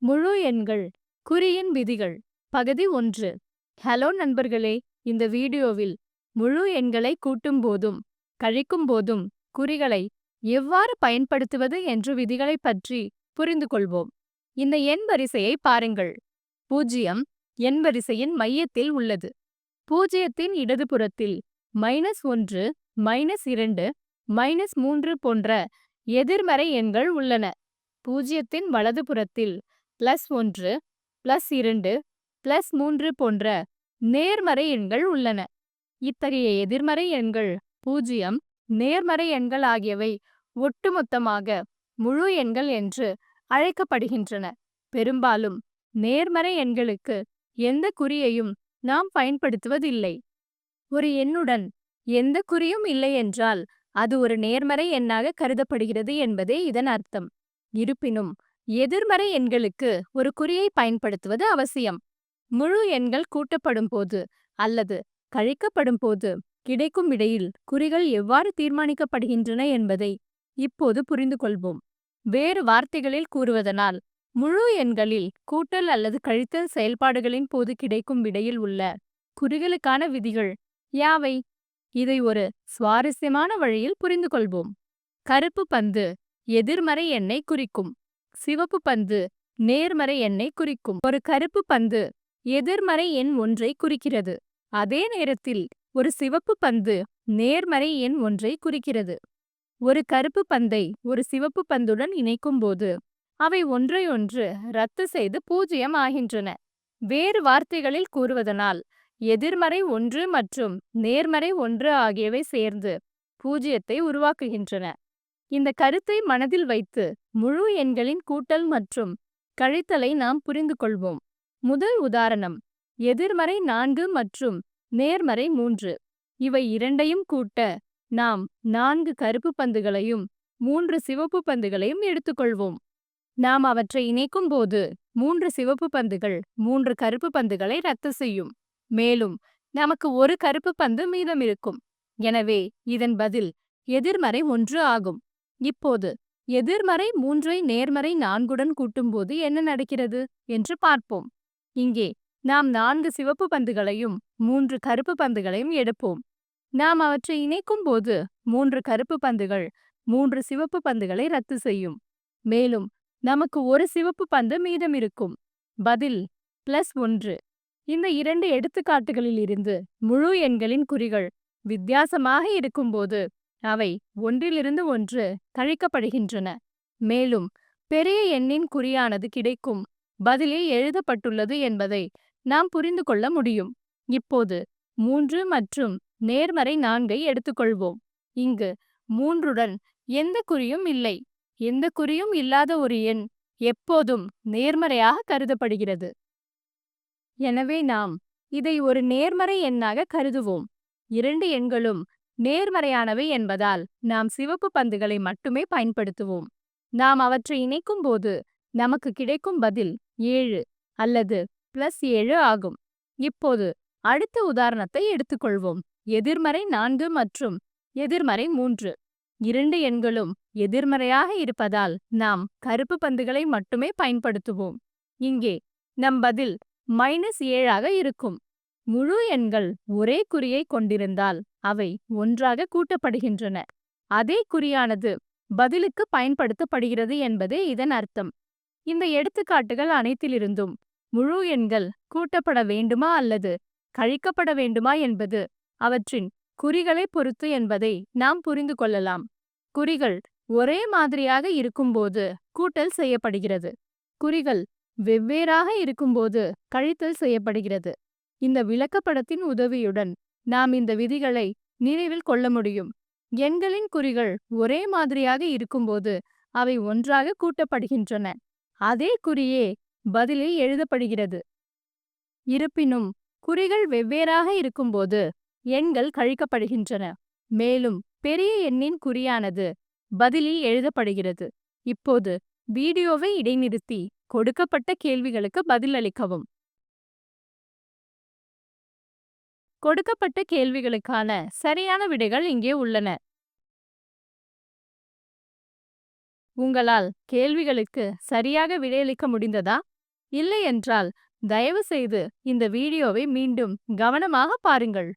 முழு எண்கள் குறியின் விதிகள். பகுதி ஒன்று. ஹலோ நண்பர்களே இந்த வீடியோவில் முழு எண்களை கூட்டும் போதும் கழிக்கும் போதும் குறிகளை எவ்வாறு பயன்படுத்துவது என்ற விதிகளைப் பற்றி புரிந்து கொள்வோம். இந்த எண் வரிசையை பாருங்கள். பூஜ்ஜியம் எண் வரிசையின் மையத்தில் உள்ளது. பூஜ்ஜியத்தின் இடதுபுறத்தில் மைனஸ் ஒன்று மைனஸ் இரண்டு மைனஸ் மூன்று போன்ற எதிர்மறை எண்கள் உள்ளன. பூஜ்ஜியத்தின் வலதுபுறத்தில் பிளஸ் ஒன்று பிளஸ் இரண்டு பிளஸ் மூன்று போன்ற நேர்மறை எண்கள் உள்ளன. இத்தகைய எதிர்மறை எண்கள் பூஜ்ஜியம் நேர்மறை எண்கள் ஆகியவை ஒட்டுமொத்தமாக முழு எண்கள் என்று அழைக்கப்படுகின்றன. பெரும்பாலும் நேர்மறை எண்களுக்கு எந்த குறியையும் நாம் பயன்படுத்துவதில்லை. ஒரு எண்ணுடன் எந்த குறியும் இல்லை என்றால் அது ஒரு நேர்மறை எண்ணாக கருதப்படுகிறது என்பதே இதன் அர்த்தம். இருப்பினும் எதிர்மறை எண்களுக்கு ஒரு குறியை பயன்படுத்துவது அவசியம். முழு எண்கள் கூட்டப்படும் போது அல்லது கழிக்கப்படும் போது கிடைக்கும் இடையில் குறிகள் எவ்வாறு தீர்மானிக்கப்படுகின்றன என்பதை இப்போது புரிந்து கொள்வோம் வேறு வார்த்தைகளில் கூறுவதனால் முழு எண்களில் கூட்டல் அல்லது கழித்தல் செயல்பாடுகளின் போது கிடைக்கும் விடையில் உள்ள குறிகளுக்கான விதிகள் யாவை? இதை ஒரு சுவாரஸ்யமான வழியில் புரிந்து கொள்வோம் கருப்பு பந்து எதிர்மறை எண்ணை குறிக்கும். சிவப்பு பந்து நேர்மறை எண்ணை குறிக்கும். ஒரு கருப்பு பந்து எதிர்மறை எண் ஒன்றை குறிக்கிறது. அதே நேரத்தில் ஒரு சிவப்பு பந்து நேர்மறை எண் ஒன்றை குறிக்கிறது. ஒரு கருப்பு பந்தை ஒரு சிவப்பு பந்துடன் இணைக்கும்போது அவை ஒன்றையொன்று ரத்து செய்து பூஜ்ஜியம் ஆகின்றன. வேறு வார்த்தைகளில் கூறுவதனால் எதிர்மறை ஒன்று மற்றும் நேர்மறை ஒன்று ஆகியவை சேர்ந்து பூஜ்ஜியத்தை உருவாக்குகின்றன. இந்த கருத்தை மனதில் வைத்து முழு எண்களின் கூட்டல் மற்றும் கழித்தலை நாம் புரிந்து கொள்வோம் முதல் உதாரணம் எதிர்மறை நான்கு மற்றும் நேர்மறை மூன்று. இவை இரண்டையும் கூட்ட நாம் நான்கு கருப்பு பந்துகளையும் மூன்று சிவப்பு பந்துகளையும் எடுத்துக்கொள்வோம். நாம் அவற்றை இணைக்கும் போது மூன்று சிவப்பு பந்துகள் மூன்று கருப்பு பந்துகளை ரத்து செய்யும். மேலும் நமக்கு ஒரு கருப்பு பந்து மீதம் இருக்கும். எனவே இதன் பதில் எதிர்மறை ஒன்று ஆகும். இப்போது எதிர்மறை மூன்றை நேர்மறை நான்குடன் கூட்டும்போது என்ன நடக்கிறது? என்று பார்ப்போம். இங்கே நாம் நான்கு சிவப்பு பந்துகளையும் மூன்று கருப்பு பந்துகளையும் எடுப்போம். நாம் அவற்றை இணைக்கும் போது மூன்று கருப்பு பந்துகள் மூன்று சிவப்பு பந்துகளை ரத்து செய்யும். மேலும் நமக்கு ஒரு சிவப்பு பந்து மீதம் இருக்கும். பதில் பிளஸ் ஒன்று. இந்த இரண்டு எடுத்துக்காட்டுகளில் இருந்து முழு எண்களின் குறிகள் வித்தியாசமாக இருக்கும்போது அவை ஒன்றிலிருந்து ஒன்று கழிக்கப்படுகின்றன மேலும் பெரிய எண்ணின் குறியானது கிடைக்கும். பதிலில் எழுதப்பட்டுள்ளது என்பதை நாம் புரிந்து கொள்ள முடியும். இப்போது மூன்று மற்றும் நேர்மறை நான்கை எடுத்துக்கொள்வோம். இங்கு மூன்றுடன் எந்த குறியும் இல்லை. எந்த குறியும் இல்லாத ஒரு எண் எப்போதும் நேர்மறையாக கருதப்படுகிறது. எனவே நாம் இதை ஒரு நேர்மறை எண்ணாக கருதுவோம். இரண்டு எண்களும் நேர்மறையானவை என்பதால் நாம் சிவப்பு பந்துகளை மட்டுமே பயன்படுத்துவோம். நாம் அவற்றை இணைக்கும் போது நமக்கு கிடைக்கும் பதில் ஏழு அல்லது பிளஸ் ஏழு ஆகும். இப்போது அடுத்த உதாரணத்தை எடுத்துக்கொள்வோம். எதிர்மறை நான்கு மற்றும் எதிர்மறை மூன்று. இரண்டு எண்களும் எதிர்மறையாக இருப்பதால் நாம் கருப்பு பந்துகளை மட்டுமே பயன்படுத்துவோம். இங்கே நம் பதில் மைனஸ் ஏழாக இருக்கும். முழு எண்கள் ஒரே குறியை கொண்டிருந்தால் அவை ஒன்றாக கூட்டப்படுகின்றன. அதே குறியானது பதிலுக்கு பயன்படுத்தப்படுகிறது என்பதே இதன் அர்த்தம். இந்த எடுத்துக்காட்டுகள் அனைத்திலிருந்தும் முழு எண்கள் கூட்டப்பட வேண்டுமா அல்லது கழிக்கப்பட வேண்டுமா என்பது அவற்றின் குறிகளை பொறுத்து என்பதை நாம் புரிந்து கொள்ளலாம். குறிகள் ஒரே மாதிரியாக இருக்கும்போது கூட்டல் செய்யப்படுகிறது. குறிகள் வெவ்வேறாக இருக்கும்போது கழித்தல் செய்யப்படுகிறது. இந்த விளக்கப்படத்தின் உதவியுடன் நாம் இந்த விதிகளை நினைவில் கொள்ள முடியும். எண்களின் குறிகள் ஒரே மாதிரியாக இருக்கும்போது அவை ஒன்றாக கூட்டப்படுகின்றன. அதே குறியே பதிலில் எழுதப்படுகிறது. இருப்பினும் குறிகள் வெவ்வேறாக இருக்கும்போது எண்கள் கழிக்கப்படுகின்றன. மேலும் பெரிய எண்ணின் குறியானது பதிலில் எழுதப்படுகிறது. இப்போது வீடியோவை இடைநிறுத்தி கொடுக்கப்பட்ட கேள்விகளுக்கு பதிலளிக்கவும். கொடுக்கப்பட்ட கேள்விகளுக்கான சரியான விடைகள் இங்கே உள்ளன. உங்களால் கேள்விகளுக்கு சரியாக விடையளிக்க முடிந்ததா? இல்லை என்றால் தயவு செய்து இந்த வீடியோவை மீண்டும் கவனமாக பாருங்கள்.